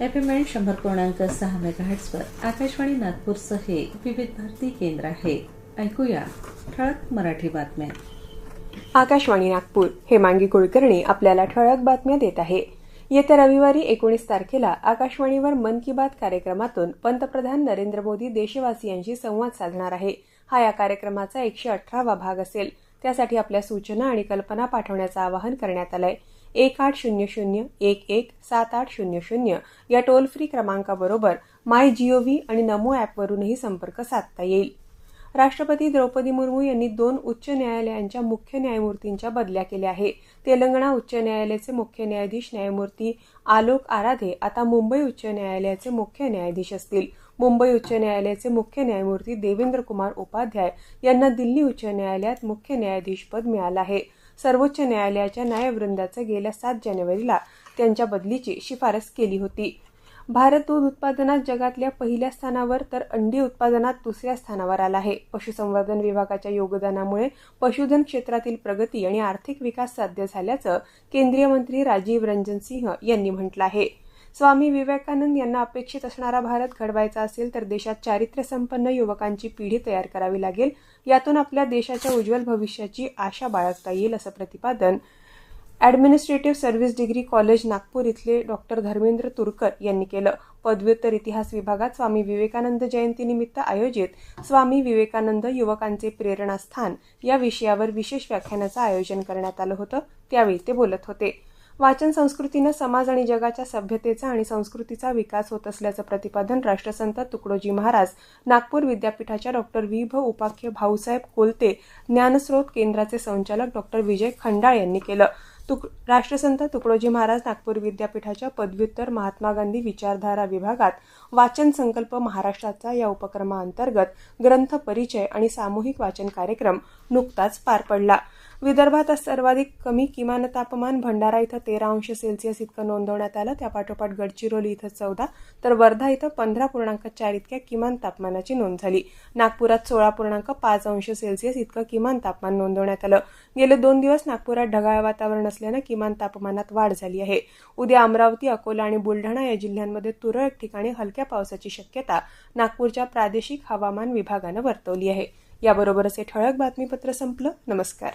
F M N शंभर पूर्णांक सहा मेगाहट्सवर आकाशवाणी नागपूरचं हे विविध भारती केंद्र आहे. ऐकूया ठळक मराठी बातम्या. आकाशवाणी नागपूर हेमांगी कुलकर्णी आपल्याला ठळक बातम्या देत आहे. येत्या रविवारी एकोणीस तारखेला आकाशवाणीवर मन की बात कार्यक्रमातून पंतप्रधान नरेंद्र मोदी देशवासियांशी संवाद साधणार आहे. हा या कार्यक्रमाचा एकशे अठरावा भाग असेल. त्यासाठी आपल्या सूचना आणि कल्पना पाठवण्याचं आवाहन करण्यात आलं आहे एक आठ शून्य शून्य एक एक सात आठ शून्य शून्य या टोल फ्री क्रमांकाबरोबर माय जीओव्ही आणि नमो ॲपवरूनही संपर्क साधता येईल. राष्ट्रपती द्रौपदी मुर्मू यांनी दोन उच्च न्यायालयांच्या मुख्य न्यायमूर्तींच्या बदल्या केल्या आहे. तेलंगणा उच्च न्यायालयाचे मुख्य न्यायाधीश न्यायमूर्ती आलोक आराधे आता मुंबई उच्च न्यायालयाचे मुख्य न्यायाधीश असतील. मुंबई उच्च न्यायालयाचे मुख्य न्यायमूर्ती देवेंद्र कुमार उपाध्याय यांना दिल्ली उच्च न्यायालयात मुख्य न्यायाधीशपद मिळालं आहे. सर्वोच्च न्यायालयाच्या न्यायवृंदाचं गेल्या सात जानेवारीला त्यांच्या बदलीची शिफारस केली होती. भारत दूध उत्पादनात जगातल्या पहिल्या स्थानावर तर अंडी उत्पादनात दुसऱ्या स्थानावर आला आहे. पशुसंवर्धन विभागाच्या योगदानामुळे पशुधन क्षेत्रातील प्रगती आणि आर्थिक विकास साध्य झाल्याचं केंद्रीय मंत्री राजीव रंजन सिंह यांनी म्हटलं आहे. स्वामी विवेकानंद यांना अपेक्षित असणारा भारत घडवायचा असेल तर देशात चारित्र्यसंपन्न युवकांची पिढी तयार करावी लागेल. यातून आपल्या देशाच्या उज्ज्वल भविष्याची आशा बाळगता येईल असं प्रतिपादन administrative service degree college Nagpur इथले डॉक्टर धर्मेंद्र तुरकर यांनी केलं. पदव्युत्तर इतिहास विभागात स्वामी विवेकानंद जयंतीनिमित्त आयोजित स्वामी विवेकानंद युवकांचे प्रेरणास्थान या विषयावर विशेष व्याख्यानाचं आयोजन करण्यात आलं होतं. त्यावेळी ते बोलत होते. वाचन संस्कृतीनं समाज आणि जगाच्या सभ्यतेचा आणि संस्कृतीचा विकास होत असल्याचं प्रतिपादन राष्ट्रसंत तुकडोजी महाराज नागपूर विद्यापीठाच्या डॉक्टर विभ भ. उपाख्य भाऊसाहेब कोलते ज्ञानस्रोत केंद्राचे संचालक डॉक्टर विजय खंडाळ यांनी केलं. तुक राष्ट्रसंत तुकडोजी महाराज नागपूर विद्यापीठाच्या पदव्युत्तर महात्मा गांधी विचारधारा विभागात वाचन संकल्प महाराष्ट्राचा या उपक्रमाअंतर्गत ग्रंथ परिचय आणि सामूहिक वाचन कार्यक्रम नुकताच पार पडला. विदर्भात आज सर्वाधिक कमी किमान तापमान भंडारा इथं तेरा अंश सेल्सिअस इतकं नोंदवण्यात आलं. त्यापाठोपाठ गडचिरोली इथं चौदा तर वर्धा इथं पंधरा पूर्णांक चार इतक्या किमान तापमानाची नोंद झाली. नागपुरात सोळा पूर्णांक पाच अंश सेल्सिअस इतकं किमान तापमान नोंदवण्यात आलं. गेले दोन दिवस नागपुरात ढगाळ वातावरण असल्यानं किमान तापमानात वाढ झाली आहे. उद्या अमरावती अकोला आणि बुलढाणा या जिल्ह्यांमध्ये तुरळक ठिकाणी हलक्या पावसाची शक्यता नागपूरच्या प्रादेशिक हवामान विभागानं वर्तवली आहे. याबरोबरच हे ठळक बातमीपत्र संपलं. नमस्कार.